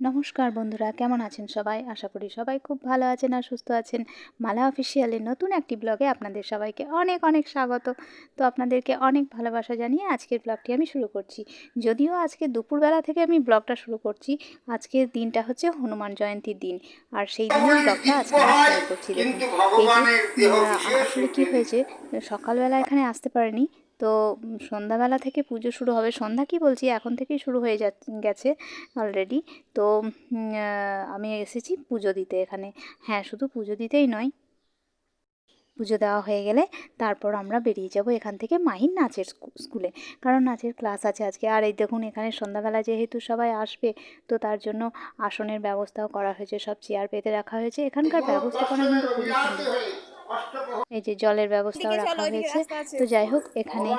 নমস্কার বন্ধুরা কেমন আছেন সবাই? আশা করি সবাই খুব ভালো আছেন আর সুস্থ আছেন। মালা অফিসিয়ালের নতুন একটি ব্লগে আপনাদের সবাইকে অনেক অনেক স্বাগত। তো আপনাদেরকে অনেক ভালোবাসা জানিয়ে আজকের ব্লগটি আমি শুরু করছি। যদিও আজকে দুপুরবেলা থেকে আমি ব্লগটা শুরু করছি আজকের দিনটা হচ্ছে হনুমান জয়ন্তীর দিন। আর সেই দিনের ব্লগটা আজকে আমি শুরু করছি আসলে কী হয়েছে সকালবেলা এখানে আসতে পারেনি তো সন্ধ্যাবেলা থেকে পুজো শুরু হবে। সন্ধ্যা কি বলছি? এখন থেকেই শুরু হয়ে যা গেছে অলরেডি তো আমি এসেছি পুজো দিতে এখানে। হ্যাঁ শুধু পুজো দিতেই নয়। পুজো দেওয়া হয়ে গেলে তারপর আমরা বেরিয়ে যাব এখান থেকে মাহির নাচের স্কু- স্কুলে। কারণ নাচের ক্লাস আছে আজকে। আর এই দেখুন, এখানে সন্ধ্যাবেলা যেহেতু সবাই আসবে, তো তার জন্য আসনের ব্যবস্থাও করা হয়েছে। সব চেয়ার পেতে রাখা হয়েছে। এখানকার ব্যবস্থাপনা কিন্তু খুবই সুন্দর। এই যে জলের ব্যবস্থাও রাখা হয়েছে। তো যাই হোক এখানে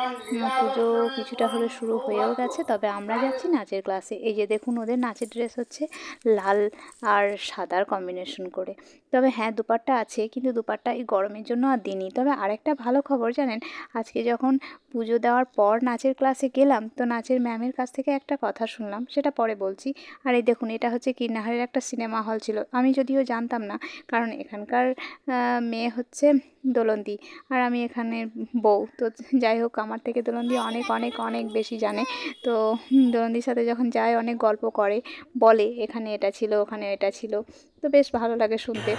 পুজো কিছুটা হলে শুরু হয়েও গেছে তবে আমরা যাচ্ছি নাচের ক্লাসে এই যে দেখুন ওদের নাচের ড্রেস হচ্ছে লাল আর সাদার কম্বিনেশন করে। তবে হ্যাঁ দুপাট্টা আছে। কিন্তু দুপাট্টা এই গরমের জন্য আর দিইনি। তবে আরেকটা ভালো খবর জানেন? আজকে যখন পুজো দেওয়ার পর নাচের ক্লাসে গেলাম, তো নাচের ম্যামের কাছ থেকে একটা কথা শুনলাম। সেটা পরে বলছি। আর এই দেখুন, এটা হচ্ছে কিন্নাহারের একটা সিনেমা হল ছিল। আমি যদিও জানতাম না, কারণ এখানকার মেয়ে হচ্ছে দোলন্দি। আর আমি এখানে বউ। তো যাই হোক, আমার থেকে দোলন্দি অনেক অনেক অনেক বেশি জানে। তো দোলন্দির সাথে যখন যায়, অনেক গল্প করে, বলে, এখানে এটা ছিল, ওখানে এটা ছিল। তো বেশ ভালো লাগে শুনতে।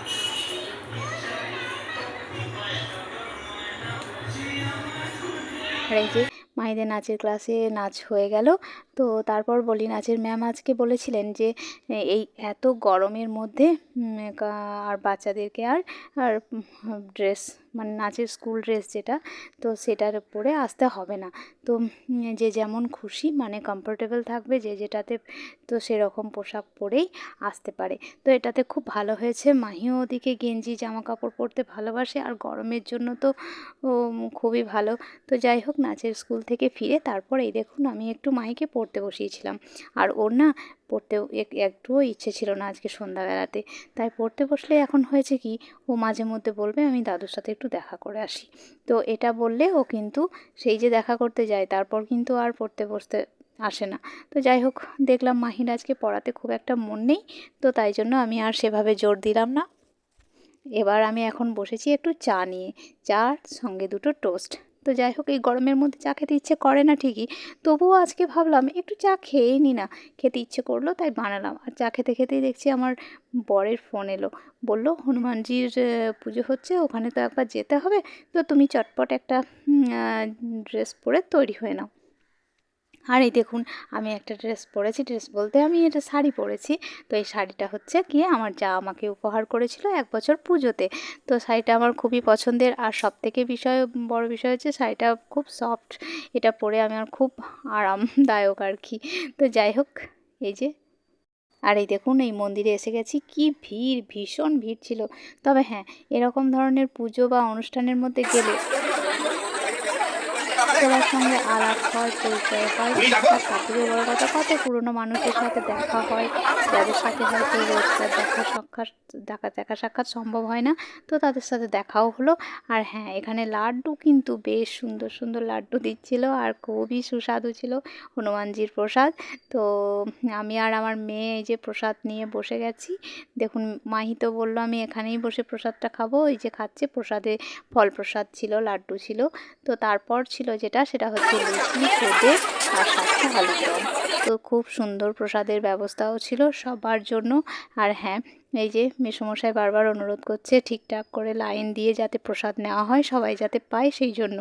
আর এই যে নাচের ক্লাসে নাচ হয়ে গেল। তো তারপর বলি নাচের ম্যাম আজকে বলেছিলেন যে এই এত গরমের মধ্যে আর বাচ্চাদেরকে আর আর ড্রেস মানে নাচের স্কুল ড্রেস যেটা, তো সেটার পরে আসতে হবে না। তো যে যেমন খুশি মানে কমফোর্টেবল থাকবে, যে যেটাতে, তো সেরকম পোশাক পরেই আসতে পারে। তো এটাতে খুব ভালো হয়েছে। মাহিও ওদিকে গেঞ্জি জামা কাপড় পরতে ভালোবাসে, আর গরমের জন্য তো খুবই ভালো। তো যাই হোক, নাচের স্কুল থেকে ফিরে তারপর এই দেখুন, আমি একটু মাহিকে পড়তে বসিয়েছিলাম। আর ওর না পড়তেও এক- একটুও ইচ্ছে ছিল না আজকে সন্ধ্যাবেলাতে। তাই পড়তে বসলে এখন হয়েছে কি, ও মাঝে মধ্যে বলবে, আমি দাদুর সাথে একটু দেখা করে আসি। তো এটা বললে ও কিন্তু সেই যে দেখা করতে যায়, তারপর কিন্তু আর পড়তে বসতে আসে না। তো যাই হোক, দেখলাম মাহির আজকে পড়াতে খুব একটা মন নেই, তো তাই জন্য আমি আর সেভাবে জোর দিলাম না। এবার আমি এখন বসেছি একটু চা নিয়ে। চার, সঙ্গে দুটো টোস্ট। তো যাই হোক, এই গরমের মধ্যে চা খেতে ইচ্ছে করে না ঠিকই। তবুও আজকে ভাবলাম একটু চা খেয়েই নি না। খেতে ইচ্ছে করল, তাই বানালাম। আর চা খেতে খেতেই দেখছি আমার বরের ফোন এলো। বলল, হনুমানজির পুজো হচ্ছে, ওখানে তো একবার যেতে হবে। তো তুমি চটপট একটা ড্রেস পরে তৈরি হয়ে নাও। আর এই দেখুন, আমি একটা ড্রেস পরেছি ড্রেস বলতে আমি এটা শাড়ি পরেছি। তো এই শাড়িটা হচ্ছে কি আমার যা আমাকে উপহার করেছিল এক বছর পুজোতে। তো শাড়িটা আমার খুবই পছন্দের। আর সব থেকে বিষয়, বড় বিষয় হচ্ছে শাড়িটা খুব সফট এটা পরে আমি আমার খুব আরামদায়ক আর কি। তো যাই হোক, এই যে। আর এই দেখুন, এই মন্দিরে এসে গেছি। কি ভিড়, ভীষণ ভিড় ছিল। তবে হ্যাঁ এরকম ধরনের পুজো বা অনুষ্ঠানের মধ্যে গেলে সবার সঙ্গে আলাপ হয় পরিচয় হয় আর বড় কথা। কত পুরনো মানুষের সাথে দেখা হয় যাদের সাথে হয়তো রোজকার দেখা সাক্ষাৎ দেখা দেখা সাক্ষাৎ সম্ভব হয় না তো তাদের সাথে দেখাও হলো। আর হ্যাঁ এখানে লাড্ডু কিন্তু বেশ সুন্দর সুন্দর লাড্ডু দিচ্ছিল আর খুবই সুস্বাদু ছিল হনুমানজির প্রসাদ। তো আমি আর আমার মেয়ে এই যে প্রসাদ নিয়ে বসে গেছি। দেখুন মাহি তো বলল আমি এখানেই বসে প্রসাদটা খাব। এই যে খাচ্ছে প্রসাদে ফল প্রসাদ ছিল লাড্ডু ছিল। তো তারপর ছিল যেটা, সেটা হচ্ছে লুচি খেতে আর সাথে আলুর দম তো খুব সুন্দর প্রসাদের ব্যবস্থাও ছিল সবার জন্য। আর হ্যাঁ এই যে মেসমশাই বারবার অনুরোধ করছে, ঠিকঠাক করে লাইন দিয়ে যাতে প্রসাদ নেওয়া হয়, সবাই যাতে পায় সেই জন্য।